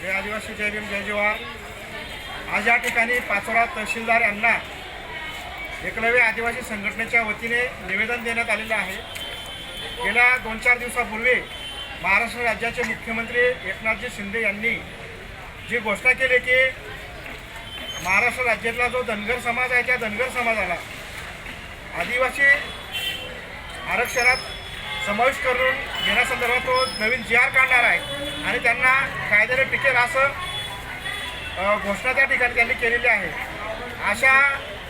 जय आदिवासी जय भीम जय जवाहर आज या ठिकाणी पाचोरा तहसीलदार यांना एकलव्य आदिवासी संघटनेच्या वतीने निवेदन देण्यात आलेलं आहे. गेल्या दोन चार दिवसापूर्वी महाराष्ट्र राज्याचे मुख्यमंत्री एकनाथजी शिंदे यांनी जी घोषणा केली की महाराष्ट्र राज्यातला जो धनगर समाज आहे त्या धनगर समाजाला आदिवासी आरक्षणात समावेश करून घेण्यासंदर्भात तो नवीन जी आर काढणार आहे आणि त्यांना कायद्याने टिकेल असं घोषणा त्या ठिकाणी त्यांनी केलेली आहे. अशा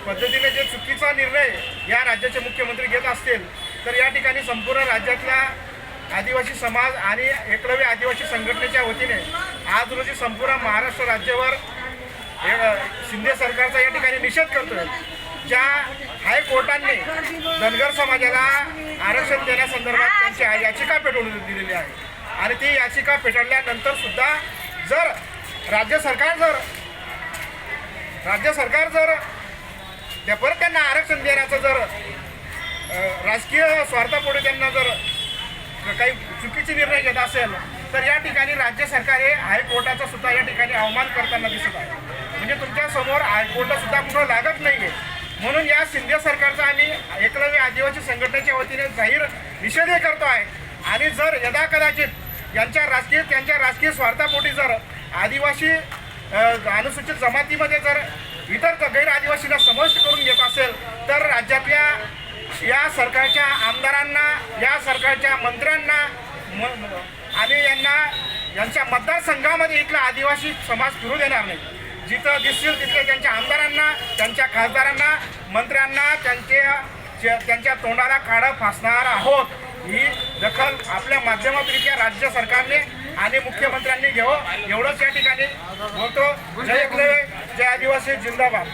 पद्धतीने जे चुकीचा निर्णय या राज्याचे मुख्यमंत्री घेत असतील तर या ठिकाणी संपूर्ण राज्यातल्या आदिवासी समाज आणि एकलव्य आदिवासी संघटनेच्या वतीने आज रोजी संपूर्ण महाराष्ट्र राज्यावर शिंदे सरकारचा या ठिकाणी निषेध करतोय ज्या हायकोर्टाने धनगर समाजाला आरक्षण देण्यासंदर्भात त्यांची याचिका पेटवून दिलेली आहे. आणि ती याचिका पेटवल्यानंतर सुद्धा जर राज्य सरकार जर राज्य सरकार जर त्या परत त्यांना आरक्षण देण्याचं जर राजकीय स्वार्थापुढे त्यांना जर काही चुकीचे निर्णय घेत असेल तर या ठिकाणी राज्य सरकार हे हायकोर्टाचा सुद्धा या ठिकाणी अवमान करताना दिसत आहे. म्हणजे तुमच्यासमोर हायकोर्ट कुठं लागत नाहीये. म्हणून या शिंदे सरकारचा आम्ही एकलव्य आदिवासी संघटनेच्या वतीने जाहीर निषेधही करतो आहे. आणि जर यदा कदाचित यांच्या राजकीय त्यांच्या राजकीय स्वार्थापोटी जर आदिवासी अनुसूचित जमातीमध्ये जर इतर गैर आदिवासीला समाविष्ट करून घेत असेल तर राज्यातल्या या सरकारच्या आमदारांना या सरकारच्या मंत्र्यांना आणि यांना यांच्या मतदारसंघामध्ये इथला आदिवासी समाज फिरू देणार नाही. जिथं दिसतील तिथले त्यांच्या आमदारांना त्यांच्या खासदारांना मंत्र्यांना त्यांच्या त्यांच्या तोंडाला काढं फासणार आहोत. ही दखल आपल्या माध्यमातून राज्य सरकारने आणि मुख्यमंत्र्यांनी घेऊ एवढंच या ठिकाणी बोलतो. जय एकलव्य जय आदिवासी जिंदाबाद.